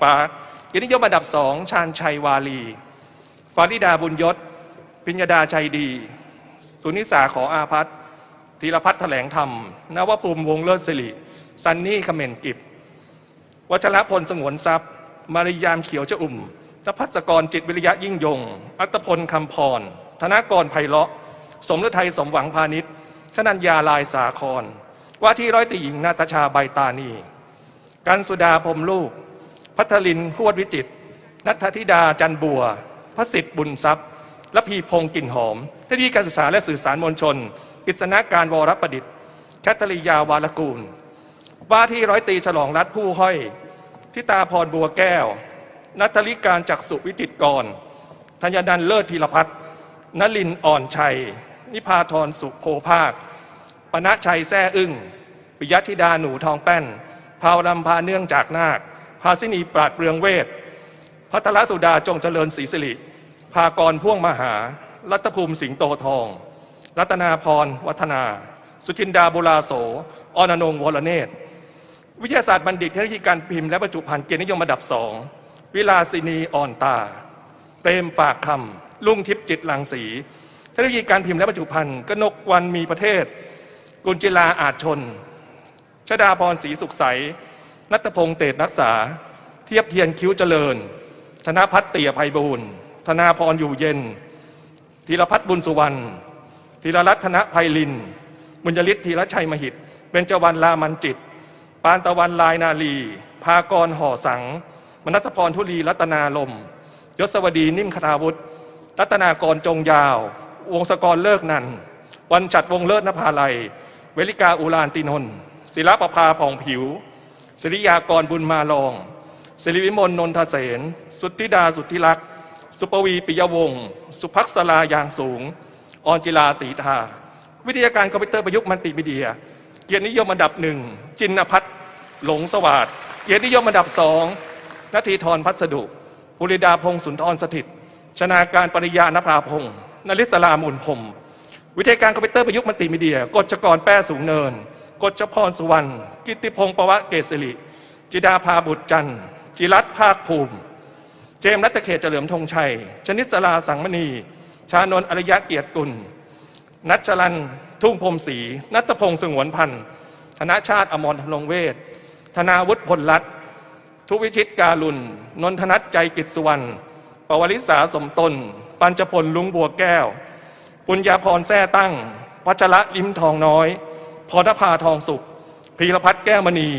ฟ้าเกียรตินิยมอันดับสองชาญชัยวาลีฟาริดาบุญยศพิญญาดาใจดี สุนิสาขออาพัฒธีรพัฒน์แถลงธรรม นวภูมิวงศ์เลิศสิริ ซันนี่เขม่นกิจวัชรพลสงวนทรัพย์ มาริยามเขียวเจ้าอุ่มทพัสกรจิตวิริยะยิ่งยง อัตพลคำพร ธนากรไพเราะ สมฤทัยสมหวังพาณิชย์ชนัญญาลายสาคร ว่าที่ร้อยตีหญิงนาตชาใบตานี กันสุดาพรมลูก พัทลินพวดวิจิตนัทธิดาจันบัว พระสิทธิ์บุญทรัพย์และพีพงศ์กลิ่นหอมเทคโนโลยีการศึกษาและสื่อสารมวลชนกฤษณการวรประดิษฐ์แคทริยาวาลกูล ว่าที่ร้อยตีฉลองรัฐผู้ห้อยทิตาพรบัวแก้ว นัทลิการจักษุวิจิตรกรธัญนันเลิศธีรพัฒน์นลินอ่อนชัย นิพาธรสุโพภาค ปณะชัยแซ่อึ้งปิยธิดาหนูทองแป้นพาวลำพาเนื่องจากนาค ภาสินีปราดเปรืองเวท พัทรสุดาจงเจริญศรีสิริ ภากรพ่วงมหา รัตภูมิสิงโตทอง รัตนาพร วัฒนา สุชินดาบุราโสออนนงวรเนตรวิทยาศาสตร์บัณฑิตเทคโนโลยีการพิมพ์และบรรจุภัณฑ์เกียรตินิยมอันดับสอง วิลาสินีอ่อนตา เปรมฝากคำลุงทิพย์จิตลังสี เทคโนโลยีการพิมพ์และบรรจุภัณฑ์กนกวันมีประเทศ กุญจิลาอาจชน ชดาพรศรีสุขใส นัตพงษ์เตศรักษา เทียบเทียนคิ้วเจริญ ธนพัฒน์เตี่ยไพบูลย์ธนาพรอยู่เย็นธีรพัฒน์บุญสุวรรณธีรรัตนภัยลินบุญยฤทธิ์ธีรชัยมหิตเบญจวรรณลามันจิต ปานตะวันลายนาลี ภากรห่อสัง มนัสพรทุลีรัตนาลม ยศวดีนิ่มคาวุฒิรัตนากรจงยาว วงศกรเลิกนัน วันจัดวงเลิศนภาลัย เวลิกาอุลานตินนศิลปภาผ่องผิว ศิริยากรบุญมาลองศิริวิมลนนทเสนสุทธิดาสุทธิรักษ์สุปวีปิยวงศ์สุภักษลายางสูงออนจิลาศรีทาวิทยาการคอมพิวเตอร์ประยุกต์มัลติมีเดีย เกียรตินิยมอันดับหนึ่งจินพัฒน์หลงสวัสดเกียรตินิยมอันดับสองนาทีทรพัสดุปุริดาพงศ์สุนทรสถิต ชนาการปริยานภาพงศ์นลิศลามูลพรมวิทยาการคอมพิวเตอร์ประยุกต์มัลติมีเดียกฎจกรแป้สูงเนิน กฎจพรสุวรรณ กิติพงศ์ประวะเกษริจิดาภาบุตรจันทร์ จิรัตภาคภูมิ เจมรัตเขตเฉลิมธงชัย ชนิสลาสังมณี ชานนท์อริยะเกียรติกุล นัชลันทุ่งพรมศรี นัตพงศ์สงวนพันธ์ ธนชาติอมรธนงเวทธนาวุฒิพลรัตทุวิชิตการุณนนทนัทใจกิจสุวรรณ ปวริษาสมตน ปัญจพลลุงบัวแก้ว ปุญญาพรแท้ตั้ง พัชระลิมทองน้อย พรณภาทองสุข พีรพัฒน์แก้วมณี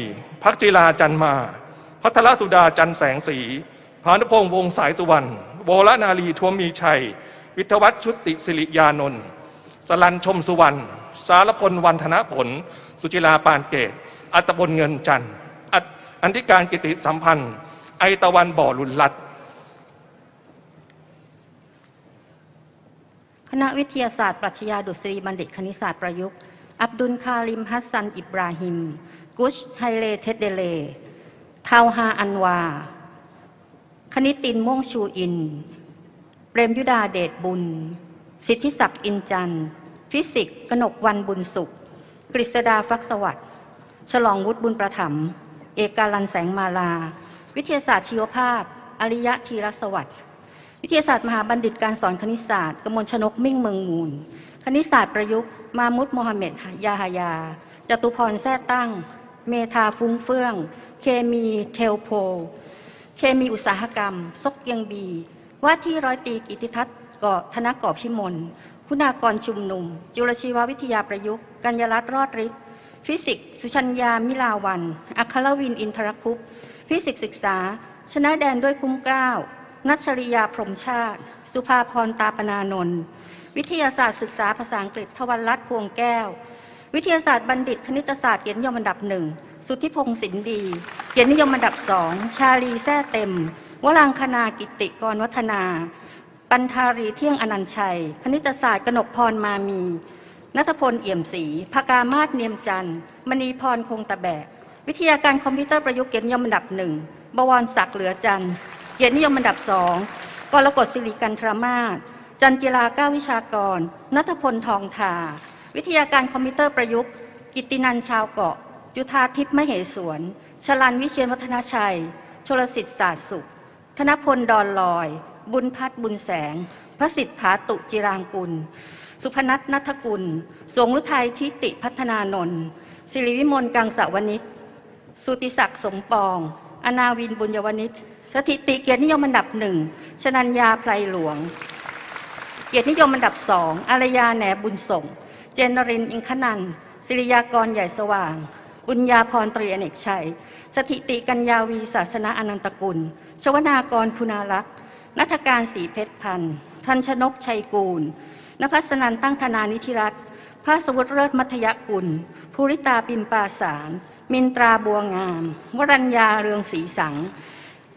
พักจิลาจันมา พัทรสุดาจันแสงสีพานุพงษ์วงสายสุวรรณโบรนาลีทวมมีชัย วิทวัฒชุติสิริยานนท์สลันชมสุวรรณสารพลวันธนผล สุจิลาปานเกต อัตบลเงินจันทร์อัตอันธิการกิติสัมพันธ์ ไอตะวันบ่อลุนลัดคณะวิทยาศาสตร์ปรัชญาดุษฎีบัณฑิตคณิตศาสตร์ประยุกต์ อับดุลคาริมฮัสซัน อิบราฮิม กุชไฮเลเทเดเลทาวฮาอันวา คณิตินม่วงชูอิน เปรมยุดาเดชบุญ สิทธิศักดิ์อินจันฟิสิกกนกวันบุญสุข กฤษดาฟักสวัสดิ์ฉลองวุฒิบุญประถมเอกการันแสงมาลา วิทยาศาสตร์ชีวภาพ อริยะธีรสวัสดิ์ วิทยาศาสตร์มหาบัณฑิตการสอนคณิตศาสตร์กมลชนกมิ่งเมืองมูล คณิตศาสตร์ประยุกต์ มามุดโมฮัมเหม็ดยาฮายาจตุพรแท้ตั้ง เมธาฟุ้งเฟื่อง เคมีเทลโพ เคมีอุตสาหกรรม ซกยังบี ว่าที่ร้อยตีกิติทัศน์ก่อธนก่อพิมล คุณากรชุมนุม จุลชีววิทยาประยุกต์ กัญญรัตน์รอดฤทธิ์ ฟิสิกส์ สุชัญญา มิลาวัน อัครวิน อินทรคุปฟิสิกส์ศึกษา ชนะแดนด้วยคุ้มเกล้านัชริยาพรหมชาติ สุภาพรตาปนานนท์ วิทยาศาสตร์ศึกษาภาษาอังกฤษ ทวันรัตน์พวงแก้ว วิทยาศาสตร์บัณฑิต คณิตศาสตร์เกียรตินิยมอันดับหนึ่งสุทธิพงศ์สินดี เกียรตินิยมอันดับสองชาลีแท้เต็ม วรังคณากิติกรวัฒนา ปันธารีเที่ยงอนันชัย คณิตศาสตร์กนกพรมามีนัทพลเอี่ยมศรีภากามาศเนียมจันทร์มณีพรคงตะแบก วิทยาการคอมพิวเตอร์ประยุกต์เกียรตินิยมอันดับหนึ่งบวรศักดิ์เหลือจันทร์เกียรตินิยมอันดับสองกรกฎศิริกันทรมาศ จันจิลาก้าวิชากร นัทพลทองทา วิทยาการคอมพิวเตอร์ประยุกต์ กิตินันชาวเกาะ จุธาทิพย์มเหสวน ชลันวิเชียนวัฒนชัย ชลสิทธิ์ศาสตร์สุข ธนพลดอนลอย บุญพัฒน์บุญแสง พระสิทธาตุจิรางกุล สุพนัทนัทกุล สงรุทัยทิติพัฒนานนท์สิริวิมลกังสวนิชสุติศักดิ์สมปอง อนาวินบุญยวนิชสถิติเกียรตินิยมอันดับหนึ่ง ชนัญญาไพรหลวง เกียรตินิยมอันดับสองอารยาแหนบุญส่ง เจนนรินอิงคนันศิริยากรใหญ่สว่าง บุญญาพรตรีอเนกชัย สถิติกัญญาวีศาสนาอนันตกุล ชวนากรคุณารักษ์นัฐการศรีเพชรพันธ์ทันชนกชัยกูลนภัสนันตั้งธนานิธิรัตน์ภาสวุฒิเลิศมัธยกุล ภูริตาปิมปาสาร มินตราบัวงาม วรัญญาเรืองศรีสัง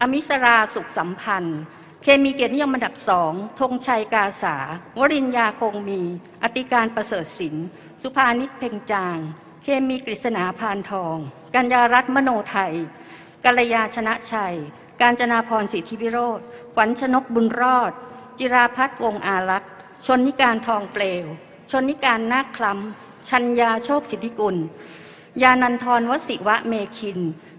อมิสราสุขสัมพันธ์ เคมีเกียรตินิยมอันดับสองธงชัยกาสาวรินยาคงมี อติการประเสริฐศิลป์สุภานิชเพ่งจาง เคมีกฤษณาพานทอง กัญญารัตน์มโนไทยกัลยาชนะชัย การจนาพรสิทธิวิโรธขวัญชนกบุญรอด จิราพัฒน์วงอารักษ์ ชนนิการทองเปลว ชนนิการนาคคล้ำ ชัญญาโชคสิทธิกุล ยานันทรวสิวะเมคิน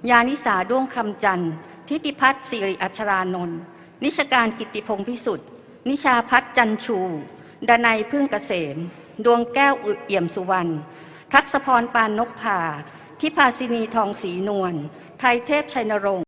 ยานิสาด้วงคำจันทร์ทิติพัฒน์สิริอัชรานนท์ นิชการกิติพงศ์พิสุทธิ์ นิชาพัฒน์จันชู ดนัยพึ่งเกษม ดวงแก้วอึเอี่ยมสุวรรณ ทักษพรปานนกผาทิพาสินีทองศรีนวล ไทยเทพชัยนรงค์